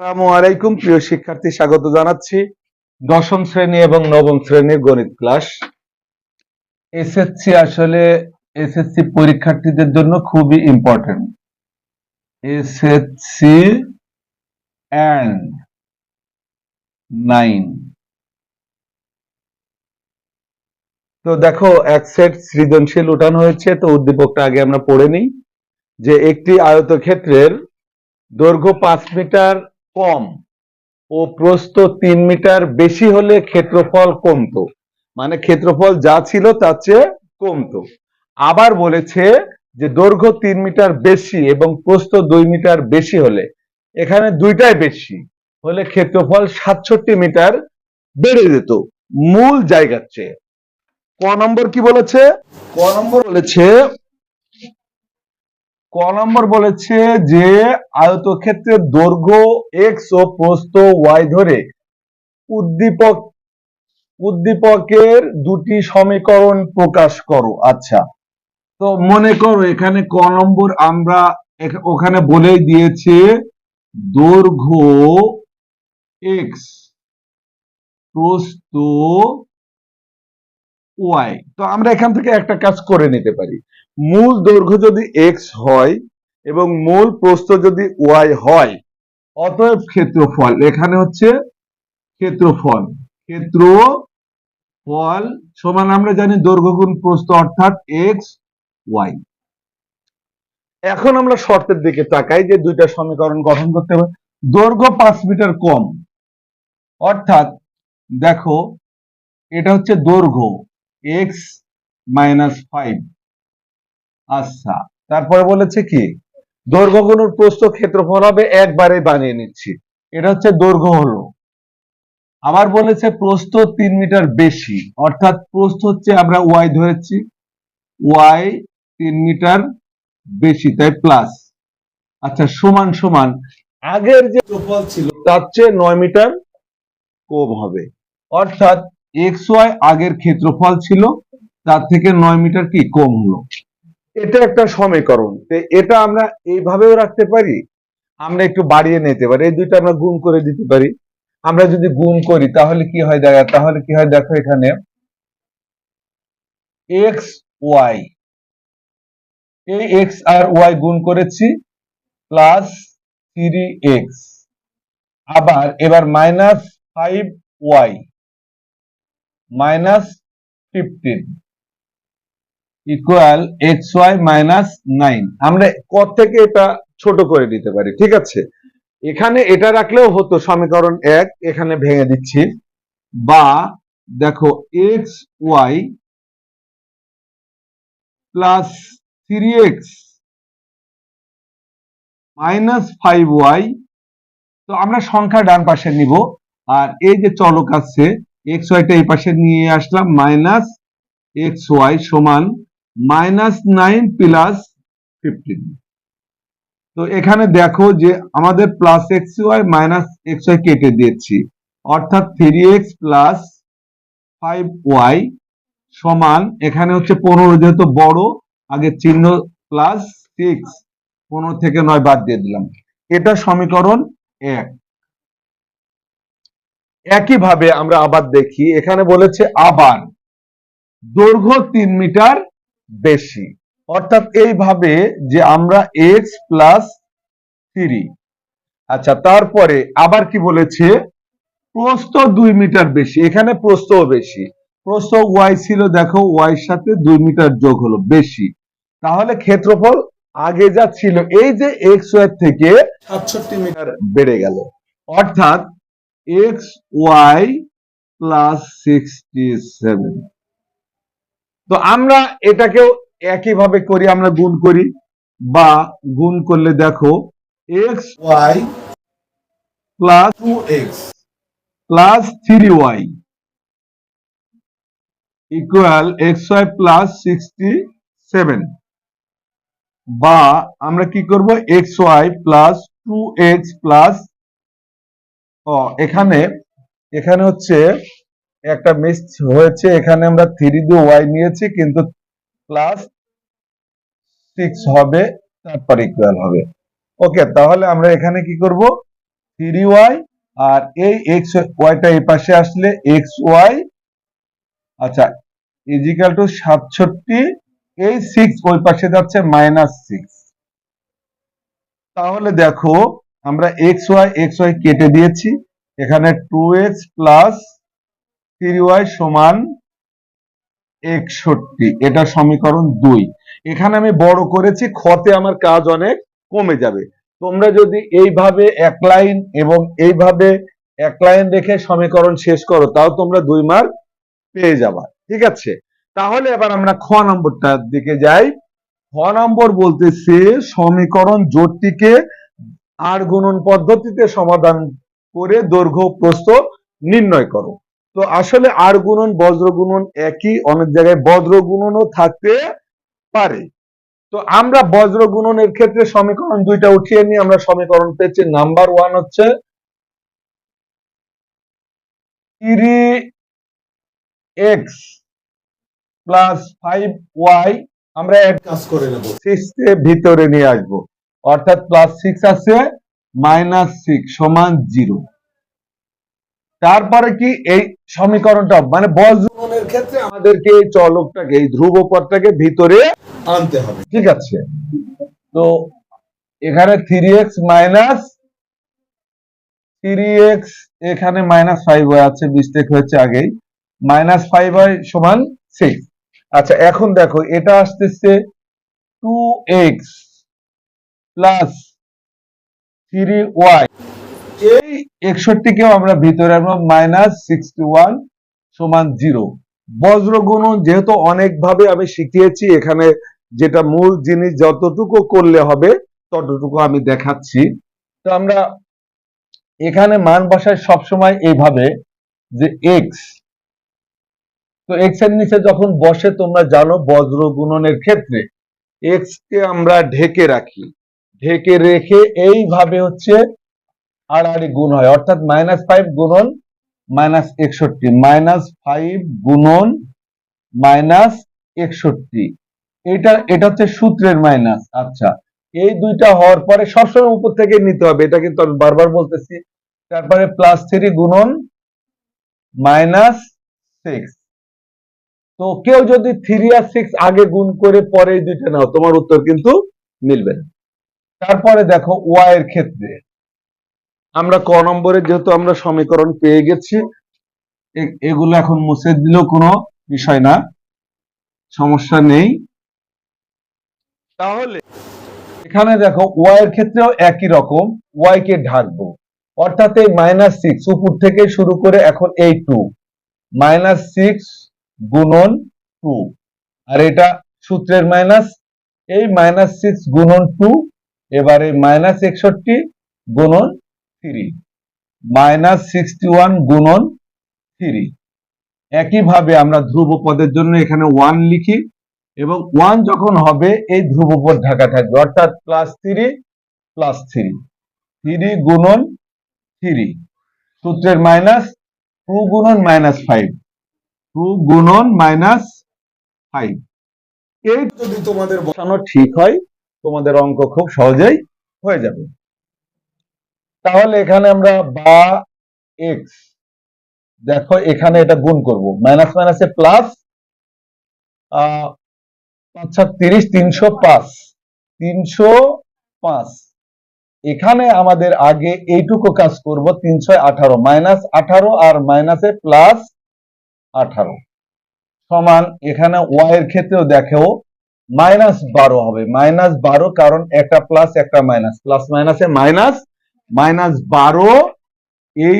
আসসালামু আলাইকুম, প্রিয় শিক্ষার্থী, স্বাগত জানাচ্ছি দশম শ্রেণি এবং নবম শ্রেণির গণিত ক্লাস। এসএসসি আসলে এসএসসি পরীক্ষার্থীদের জন্য খুবই ইম্পর্টেন্ট এসএসসি অ্যান্ড নাইন তো দেখো, এক সেট সৃজনশীল উঠানো হয়েছে, তো উদ্দীপকটা আগে আমরা পড়ে নিই যে একটি আয়তক্ষেত্রের দৈর্ঘ্য পাঁচ মিটার কম ও প্রস্থ তিন মিটার বেশি হলে ক্ষেত্রফল কমতো। মানে ক্ষেত্রফল যা ছিল তার চেয়ে কমতো। আবার বলেছে যে দৈর্ঘ্য তিন মিটার বেশি এবং প্রস্থ দুই মিটার বেশি হলে, এখানে দুইটাই বেশি হলে ক্ষেত্রফল সাতষট্টি মিটার বেড়ে যেত মূল জায়গার চেয়ে। ক নম্বর কি বলেছে? ক নম্বর বলেছে ক নম্বর বলেছে যে আয়তক্ষেত্রের দৈর্ঘ্য এক্স ও প্রস্থ ওয়াই ধরে উদ্দীপক, উদ্দীপকের দুটি সমীকরণ প্রকাশ করো। আচ্ছা। তো মনে করো এখানে ক নম্বর আমরা ওখানে বলেই দিয়েছে দৈর্ঘ্য এক্স প্রস্থ ওয়াই তো আমরা এখান থেকে একটা কাজ করে নিতে পারি। মূল দৈর্ঘ্য যদি এক্স হয় এবং মূল প্রস্থ যদি ওয়াই হয়, অতএব ক্ষেত্রফল এখানে হচ্ছে ক্ষেত্রফল। ক্ষেত্রফল সমান আমরা জানি দৈর্ঘ্য গুণ প্রস্থ অর্থাৎ এক্স ওয়াই এখন আমরা শর্তের দিকে তাকাই যে দুইটা সমীকরণ গঠন করতে হবে। দৈর্ঘ্য পাঁচ মিটার কম। অর্থাৎ দেখো, এটা হচ্ছে দৈর্ঘ্য এক্স মাইনাস ফাইভ আচ্ছা তারপরে বলেছে কি? দৈর্ঘ্য গুণের প্রস্থ ক্ষেত্রফল হবে একবারে বানিয়ে নিচ্ছি। এটা হচ্ছে দৈর্ঘ্য হলো। আবার বলেছে প্রস্থ তিন মিটার বেশি, অর্থাৎ প্রস্থ হচ্ছে আমরা ওয়াই ধরেছি ওয়াই তিন মিটার বেশি, তাই প্লাস আচ্ছা সমান সমান, আগের যে ক্ষেত্রফল ছিল তার চেয়ে নয় মিটার কম হবে। অর্থাৎ এক্স ওয়াই আগের ক্ষেত্রফল ছিল, তার থেকে নয় মিটার কি কম হলো? এটা একটা সমীকরণ। এটা আমরা এইভাবেও রাখতে পারি, আমরা একটু বাড়িয়ে নিতে পারি। এই দুইটা আমরা গুণ করে দিতে পারি। আমরা যদি গুণ করি, তাহলে কি হয় দেখা তাহলে কি হয় দেখো এখানে। X Y. এই এক্স আর ওয়াই গুণ করেছি, প্লাস থ্রি এক্স। আবার এবার minus five Y, minus fifteen. Equal X Y minus nine আমরা কত থেকে এটা ছোট করে দিতে পারি, ঠিক আছে? এখানে এটা রাখলেও হতো সমীকরণ এক, এখানে ভেঙে দিচ্ছি। বা দেখো X Y plus three X minus five Y তো আমরা সংখ্যা ডান পাশে নিব। আর এই যে চলক আছে এক্স ওয়াইটা এই পাশে নিয়ে আসলাম মাইনাস এক্স ওয়াই সমান মাইনাস নাইন প্লাস ফিফটিন। তো এখানে দেখো যে আমাদের plus X Y minus X Y কেটে দিয়েছি। অর্থাৎ three X plus five Y সমান, এখানে হচ্ছে পনেরো যেহেতু বড় আগে চিহ্ন প্লাস সিক্স, পনেরো থেকে নয় বাদ দিয়ে দিলাম। এটা সমীকরণ এক। একইভাবে আমরা আবার দেখি, এখানে বলেছে আবার। দৈর্ঘ্য তিন মিটার বেশি। অর্থাৎ এইভাবে যে আমরা এক্স প্লাস থ্রি আচ্ছা তারপরে আবার কি বলেছে? প্রস্থ দুই মিটার বেশি। এখানে প্রস্থও বেশি। প্রস্থ ওয়াই ছিল, দেখো ওয়াই সাথে দুই মিটার যোগ হলো, বেশি। তাহলে ক্ষেত্রফল আগে যা ছিল, এই যে এক্স ওয়াই থেকে সাতষট্টি মিটার বেড়ে গেল। অর্থাৎ X Y plus sixty seven তো আমরা এটাকেও একইভাবে করি, আমরা গুণ করি। বা গুণ করলে দেখো X Y plus two X plus three Y equal X Y plus sixty seven বা আমরা কি করব X Y plus two X plus এখানে এখানে হচ্ছে একটা মিস হয়েছে, এখানে আমরা থ্রি দিয়ে ওয়াই নিয়েছি, কিন্তু প্লাস সিক্স হবে, তারপর ইকুয়াল হবে। ওকে তাহলে আমরা এখানে কি করব? থ্রি ওয়াই আর এই এক্স ওয়াইটা এই পাশে আসলে এক্স ওয়াই আচ্ছা ইজিক্যাল টু সাতষট্টি, এই সিক্স ওই পাশে যাচ্ছে মাইনাস সিক্স তাহলে দেখো, আমরা এক্স ওয়াই এক্স ওয়াই কেটে দিয়েছি, এখানে two X plus three Y সমান একষট্টি। এটা সমীকরণ দুই। এখানে আমি বড় করেছি খতে আমার কাজ অনেক কমে যাবে। তোমরা যদি এইভাবে এক লাইন এবং এইভাবে এক লাইন রেখে সমীকরণ শেষ করো, তাও তোমরা দুই মার্ক পেয়ে যাবা। ঠিক আছে? তাহলে এবার আমরা খ নম্বরটার দিকে যাই। খ নম্বর বলতেছে, সমীকরণ জোটটিকে আর গুণন পদ্ধতিতে সমাধান করে দৈর্ঘ্য প্রস্থ নির্ণয় করো। তো আসলে আর গুণন, বজ্র গুণন একই, অনেক জায়গায় বজ্র গুণনও থাকতে পারে। তো আমরা বজ্র গুণনের ক্ষেত্রে সমীকরণ দুইটা উঠিয়ে নিয়ে আমরা সমীকরণ পেয়েছি নাম্বার ওয়ান হচ্ছে three X plus five Y. আমরা এক কাজ করে নেব। সিক্সকে ভিতরে নিয়ে আসব। অর্থাৎ প্লাস সিক্স আছে, মাইনাস সিক্স সমান জিরো তারপরে কি এই সমীকরণটা মানে বজ্রগণের ক্ষেত্রে আমাদেরকে এই চলকটাকে এই ধ্রুব পদটাকে ভিতরে আনতে হবে। ঠিক আছে। তো এখানে three X minus three X এখানে মাইনাস ফাইভ হয়ে আছে মিস্টেক হয়েছে আগেই। মাইনাস ফাইভ হয় সমান সিক্স আচ্ছা এখন দেখো এটা আসতেছে two x plus three y এই একষট্টিকেও আমরা ভিতরে আনব, মাইনাস সিক্সটি ওয়ান সমান জিরো। বজ্র গুণন যেহেতু অনেকভাবে আমি শিখিয়েছি, এখানে যেটা মূল জিনিস যতটুকু করলে হবে, ততটুকু আমি দেখাচ্ছি। তো আমরা এখানে মান বসায় সবসময় এইভাবে যে এক্স তো এক্সের নিচে যখন বসে তোমরা জানো বজ্র গুণনের ক্ষেত্রে এক্স কে আমরা ঢেকে রাখি। ঢেকে রেখে এইভাবে হচ্ছে আড়াআড়ি গুণ হয়, অর্থাৎ মাইনাস ফাইভ গুণন মাইনাস একষট্টি মাইনাস ফাইভ গুণন মাইনাস একষট্টি। এটা এটা হচ্ছে সূত্রের মাইনাস আচ্ছা। এই দুইটা হওয়ার পরে সবসময় উপর থেকে নিতে হবে, এটা কিন্তু আমি বারবার বলতেছি। তারপরে প্লাস থ্রি গুণন মাইনাস সিক্স তো কেউ যদি থ্রি আর সিক্স আগে গুণ করে পরে দুইটা নাও, তোমার উত্তর কিন্তু মিলবে না। তারপরে দেখো ওয়াই এর ক্ষেত্রে। আমরা ক নম্বরে যেহেতু আমরা সমীকরণ পেয়ে গেছি এগুলো এখন মুছে দিলেও কোনো বিষয় না। সমস্যা নেই। তাহলে এখানে দেখো ওয়াই এর ক্ষেত্রেও একই রকম ওয়াই কে ঢাকবো। অর্থাৎ এই মাইনাস সিক্স উপর থেকে শুরু করে এখন এই টু মাইনাস সিক্স গুণন টু আর এটা সূত্রের মাইনাস এই মাইনাস সিক্স গুণন টু এবারে মাইনাস একষট্টি গুণন থ্রি মাইনাস সিক্সটি গুণন থ্রি একইভাবে আমরা ধ্রুব পদের জন্য এখানে ওয়ান লিখি এবং ওয়ান যখন হবে এই ধ্রুব ঢাকা থাকবে, অর্থাৎ plus three plus three three গুণন থ্রি সূত্রের মাইনাস টু গুণন মাইনাস ফাইভ টু গুণন মাইনাস ফাইভ এই যদি তোমাদের বসানো ঠিক হয়, তোমাদের অঙ্ক খুব সহজেই হয়ে যাবে। তাহলে এখানে আমরা বা এক্স দেখো এখানে এটা গুণ করব মাইনাস মাইনাসে প্লাস পাঁচ তিরিশ, তিনশো পাঁচ তিনশো পাঁচ। এখানে আমাদের আগে এইটুকু কাজ করব, তিনশো আঠারো মাইনাস আঠারো আর মাইনাসে প্লাস আঠারো। সমান এখানে ওয়াই এর ক্ষেত্রেও দেখো মাইনাস বারো হবে মাইনাস বারো কারণ একটা প্লাস একটা মাইনাস প্লাস মাইনাসে মাইনাস মাইনাস বারো, এই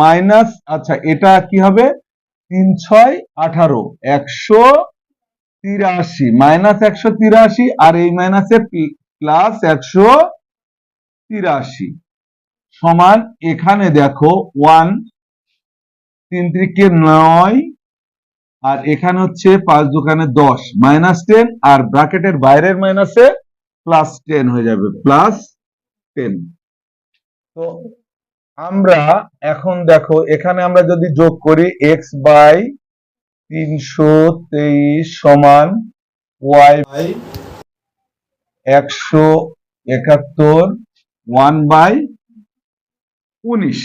মাইনাস আচ্ছা এটা কি হবে? তিন ছয় আঠারো, একশো তিরাশি, মাইনাস একশো তিরাশি আর এই মাইনাসে প্লাস একশো তিরাশি। সমান এখানে দেখো, ওয়ান, তিন ত্রিকে নয়, আর এখানে হচ্ছে পাঁচ দোকানে দশ, মাইনাস টেন, আর ব্র্যাকেটের বাইরের মাইনাসে প্লাস টেন হয়ে যাবে, প্লাস টেন। তো আমরা এখন দেখো, এখানে আমরা যদি যোগ করি এক্স বাই তিনশো তেইশ সমান ওয়াই বাই একশো একাত্তর ওয়ান বাই উনিশ।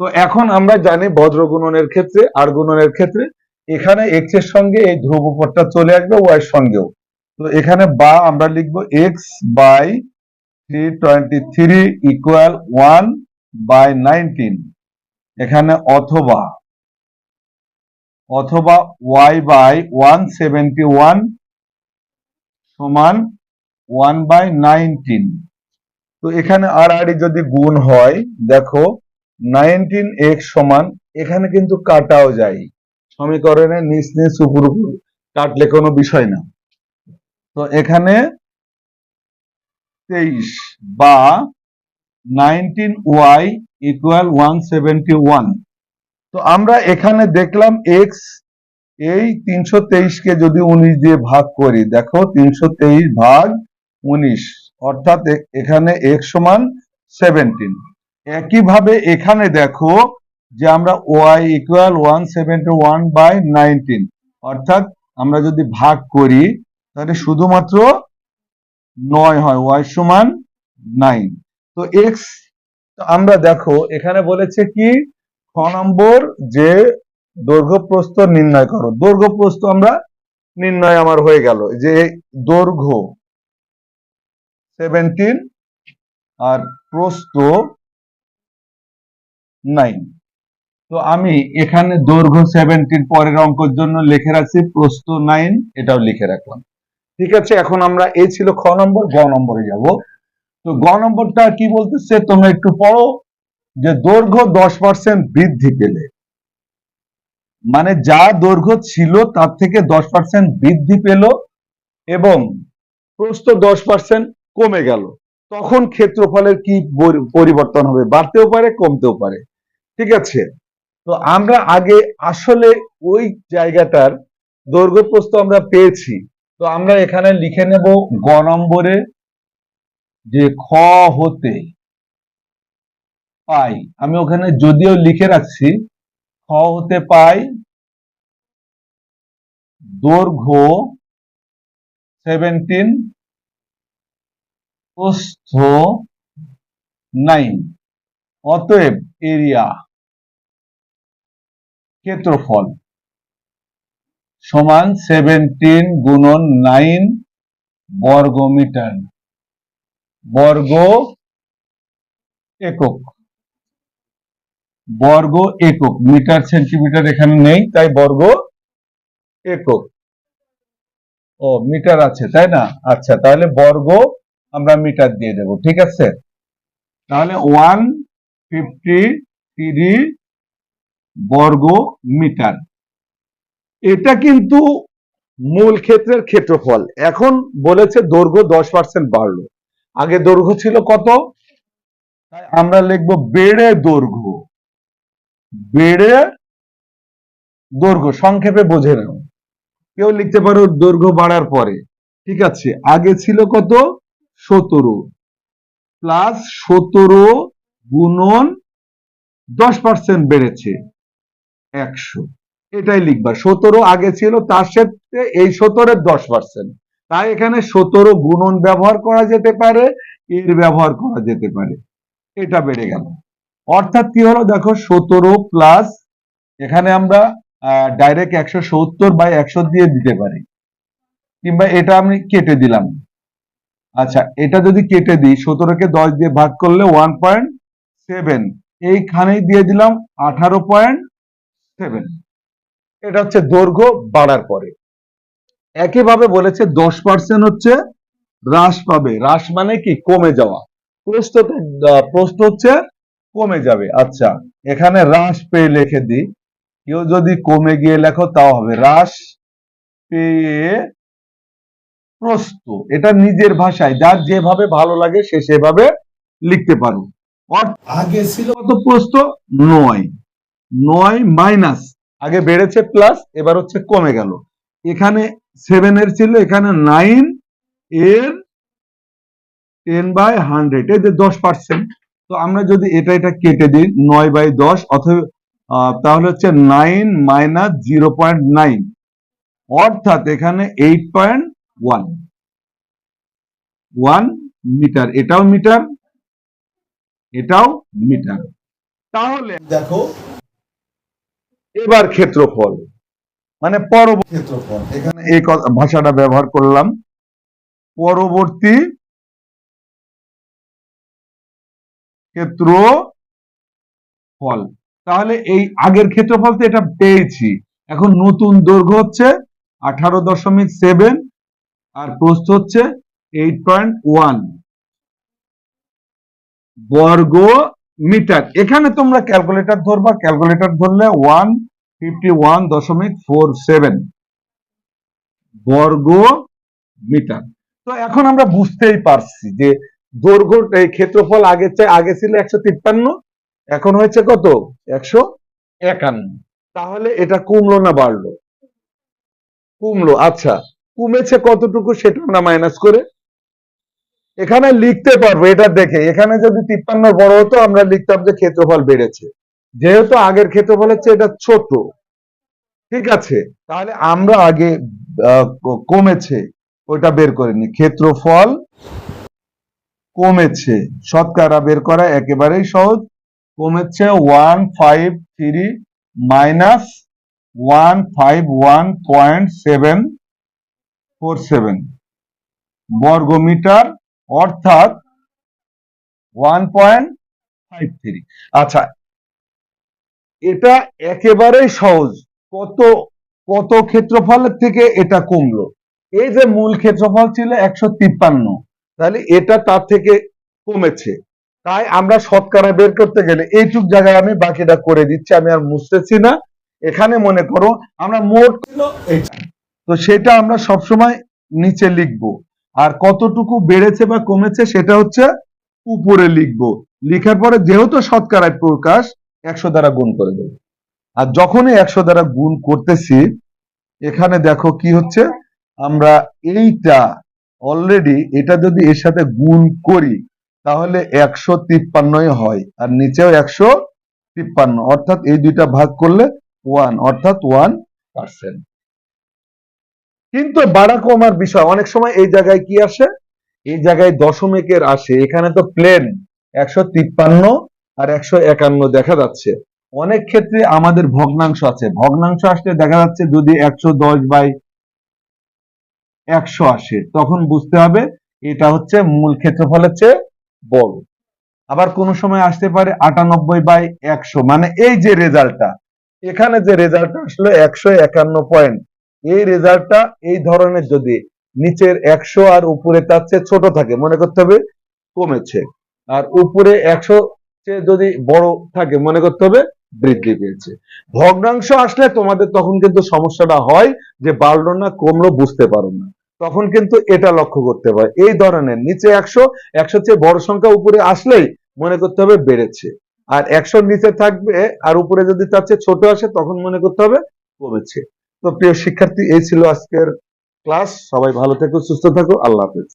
তো এখন আমরা জানি বজ্র গুণনের ক্ষেত্রে, আর গুণনের ক্ষেত্রে, এখানে এক্সের সঙ্গে এই ধ্রুবপদটা চলে আসবে ওয়াই এর সঙ্গেও। তো এখানে বা আমরা লিখব x by three twenty three equal one by nineteen এখানে অথবা অথবা y by one seventy one সমান ওয়ান বাই নাইনটিন তো এখানে আর যদি গুণ হয়, দেখো নাইনটিন এক্স সমান, এখানে কিন্তু কাটাও যায়। সমীকরণে নিচ নিচ উপর উপর, কাটলে কোনো বিষয় না। তো এখানে তেইশ বা nineteen y equal one seventy one তো আমরা এখানে দেখলাম এক্স এই তিনশো তেইশকে যদি উনিশ দিয়ে ভাগ করি, দেখো তিনশো তেইশ ভাগ উনিশ, অর্থাৎ এখানে এক্স সমান সেভেন্টিন একইভাবে এখানে দেখো যে আমরা y equal one seventy one by nineteen অর্থাৎ আমরা যদি ভাগ করি, তাহলে শুধুমাত্র নয় হয় ওয়াই সমান নাইন তো এক্স আমরা দেখো, এখানে বলেছে কি? খ নম্বর যে দৈর্ঘ্য প্রস্থ নির্ণয় করো। দৈর্ঘ্য প্রস্থ আমরা নির্ণয় আমার হয়ে গেল। যে দৈর্ঘ্য সেভেন্টিন আর প্রস্থ নাইন তো আমি এখানে দৈর্ঘ্য সেভেন্টিন পরের অঙ্কের জন্য লিখে রাখছি, প্রস্থ নাইন এটাও লিখে রাখলাম। ঠিক আছে, এখন আমরা এই ছিল খ নম্বর, গ নম্বরে যাব। তো গ নম্বরটা কি বলতেছে, তোমরা একটু পড়ো, যে দৈর্ঘ্য দশ পার্সেন্ট বৃদ্ধি পেলে। মানে যা দৈর্ঘ্য ছিল, তার থেকে দশ পার্সেন্ট বৃদ্ধি পেল এবং প্রস্থ দশ পার্সেন্ট কমে গেল। তখন ক্ষেত্রফলের কি পরি- পরিবর্তন হবে? বাড়তেও পারে, কমতেও পারে। ঠিক আছে? তো আমরা আগে আসলে ওই জায়গাটার দৈর্ঘ্য প্রস্থ আমরা পেয়েছি। তো আমরা এখানে লিখে নেব গ নম্বরে যে খ হতে পাই। আমি ওখানে যদিও লিখে রাখছি, খ হতে পাই, দৈর্ঘ্য সেভেন্টিন প্রস্থ নাইন অতএব এরিয়া ক্ষেত্রফল। সমান সেভেন্টিন গুণন নাইন বর্গ মিটার বর্গ একক। বর্গ একক। মিটার, সেন্টিমিটার এখানে নেই, তাই বর্গ একক। ও, মিটার আছে, তাই না? আচ্ছা তাহলে বর্গ আমরা মিটার দিয়ে দেব, ঠিক আছে? তাহলে ওয়ান ফিফটি থ্রি বর্গ মিটার। এটা কিন্তু মূল ক্ষেত্রের ক্ষেত্রফল। এখন বলেছে দৈর্ঘ্য দশ পার্সেন্ট বাড়লো। আগে দৈর্ঘ্য ছিল কত? তাই আমরা লিখব বেড়ে দৈর্ঘ্য। বেড়ে দৈর্ঘ্য, সংক্ষেপে বোঝে নাও। কেউ লিখতে পারো দৈর্ঘ্য বাড়ার পরে। ঠিক আছে, আগে ছিল কত? সতেরো প্লাস সতেরো গুণন দশ পার্সেন্ট বেড়েছে একশো। এটাই লিখবা। সতেরো আগে ছিল, তার সাথে এই সতেরোর দশ পার্সেন্ট তাই এখানে সতেরো গুণন ব্যবহার করা যেতে পারে, এর ব্যবহার করা যেতে পারে। এটা বেড়ে গেল। অর্থাৎ কি হলো? দেখো, সতেরো প্লাস এখানে আমরা ডাইরেক্ট একশো সত্তর বাই একশো দিয়ে দিতে পারি। কিংবা এটা আমি কেটে দিলাম। আচ্ছা এটা যদি কেটে দিই, সতেরোকে দশ দিয়ে ভাগ করলে ওয়ান পয়েন্ট সেভেন এইখানেই দিয়ে দিলাম আঠারো পয়েন্ট সেভেন এটা হচ্ছে দৈর্ঘ্য বাড়ার পরে। একইভাবে বলেছে দশ পার্সেন্ট হচ্ছে হ্রাস পাবে। হ্রাস মানে কি? কমে যাওয়া। প্রস্থ তো, প্রস্থ হচ্ছে কমে যাবে। আচ্ছা এখানে হ্রাস পেয়ে লিখে দিই। কেউ যদি কমে গিয়ে লেখো তাও হবে। হ্রাস পেয়ে প্রস্থ এটা নিজের ভাষায়। যার যেভাবে ভালো লাগে সে সেভাবে লিখতে পারো। আগে ছিল কত প্রস্থ নয়। নয় মাইনাস আগে বেড়েছে প্লাস এবার হচ্ছে কমে গেল। এখানে সেভেন এর ছিল, এখানে নাইন এর টেন বাই হান্ড্রেড এই যে দশ পার্সেন্ট তো আমরা যদি এটা এটা কেটে দিই, নয় বাই দশ, অথবা তাহলে হচ্ছে nine minus zero point nine অর্থাৎ এখানে eight point one one metre এটাও মিটার এটাও মিটার তাহলে দেখো এবার ক্ষেত্রফল। মানে পরবর্তী ক্ষেত্রফল। এখানে এই ভাষাটা ব্যবহার করলাম। পরবর্তী ক্ষেত্র ফল তাহলে এই আগের ক্ষেত্রফল তো এটা পেয়েছি। এখন নতুন দৈর্ঘ্য হচ্ছে আঠারো দশমিক সেভেন আর প্রস্থ হচ্ছে এইট পয়েন্ট ওয়ান বর্গ মিটার। এখানে তোমরা ক্যালকুলেটর ধরবা ক্যালকুলেটর ধরলে ওয়ান ফিফটি ওয়ান দশমিক ফোর সেভেন বর্গ মিটার। তো এখন আমরা বুঝতেই পারছি যে দৈর্ঘ্য, এই ক্ষেত্রফল আগের চাই আগে ছিল একশো তিপ্পান্ন, এখন হয়েছে কত? একশো একান্ন। তাহলে এটা কমলো না বাড়লো? কমলো আচ্ছা। কমেছে কতটুকু সেটা আমরা মাইনাস করে এখানে লিখতে পারব, এটা দেখে। এখানে যদি তিপ্পান্ন বড় হতো, আমরা লিখতাম যে ক্ষেত্রফল বেড়েছে। যেহেতু আগের ক্ষেত্রফল হচ্ছে, এটা ছোট। ঠিক আছে? তাহলে আমরা আগে কমেছে, ওটা বের করে নি ক্ষেত্রফল কমেছে। শতকরা বের করা একেবারেই সহজ। কমেছে one five three minus one five one point seven four seven বর্গমিটার অর্থাৎ ওয়ান পয়েন্ট ফাইভ থ্রি আচ্ছা এটা একেবারেই সহজ। কত কত ক্ষেত্রফলের থেকে এটা কমলো? এই যে মূল ক্ষেত্রফল ছিল একশো তিপ্পান্ন, তাহলে এটা তার থেকে কমেছে। তাই আমরা শতকরা বের করতে গেলে এইটুক জায়গায় আমি বাকিটা করে দিচ্ছি, আমি আর মুছতেছি না। এখানে মনে করো আমরা মোট তো সেটা আমরা সবসময় নিচে লিখব। আর কতটুকু বেড়েছে বা কমেছে সেটা হচ্ছে উপরে লিখব। লিখার পরে যেহেতু শতকরায় প্রকাশ, একশো দ্বারা গুণ করে দেব। আর যখনই একশো দ্বারা গুণ করতেছি, এখানে দেখো কি হচ্ছে? আমরা এইটা অলরেডি এটা যদি এর সাথে গুণ করি, তাহলে একশো তিপ্পান্নই হয়। আর নিচেও একশো তিপ্পান্ন। অর্থাৎ এই দুইটা ভাগ করলে ওয়ান অর্থাৎ ওয়ান পার্সেন্ট কিন্তু বাড়া কমার বিষয়, অনেক সময় এই জায়গায় কি আসে? এই জায়গায় দশমিকের আসে। এখানে তো প্লেন একশো তিপ্পান্ন আর একশো একান্ন দেখা যাচ্ছে। অনেক ক্ষেত্রে আমাদের ভগ্নাংশ আছে। ভগ্নাংশ আসলে দেখা যাচ্ছে যদি একশো দশ বাই একশো আসে, তখন বুঝতে হবে এটা হচ্ছে মূল ক্ষেত্রফলের চেয়ে বড় আবার কোন সময় আসতে পারে আটানব্বই বাই একশো মানে এই যে রেজাল্টটা এখানে যে রেজাল্টটা আসলো একশো একান্ন পয়েন্ট এই রেজাল্টটা এই ধরনের যদি নিচের একশো আর উপরে তার চেয়ে ছোট থাকে, মনে করতে হবে কমেছে। আর উপরে একশো চেয়ে যদি বড় থাকে, মনে করতে হবে বৃদ্ধি পেয়েছে। ভগ্নাংশ আসলে তোমাদের তখন কিন্তু সমস্যাটা হয় যে বাড়লো না কমলো বুঝতে পারো না। তখন কিন্তু এটা লক্ষ্য করতে পারে এই ধরনের নিচে একশো একশো চেয়ে বড় সংখ্যা উপরে আসলেই মনে করতে হবে বেড়েছে। আর একশোর নিচে থাকবে আর উপরে যদি তার চেয়ে ছোট আসে, তখন মনে করতে হবে কমেছে। তো প্রিয় শিক্ষার্থী এই ছিল আজকের ক্লাস। সবাই ভালো থেকো সুস্থ থাকো। আল্লাহ হাফেজ।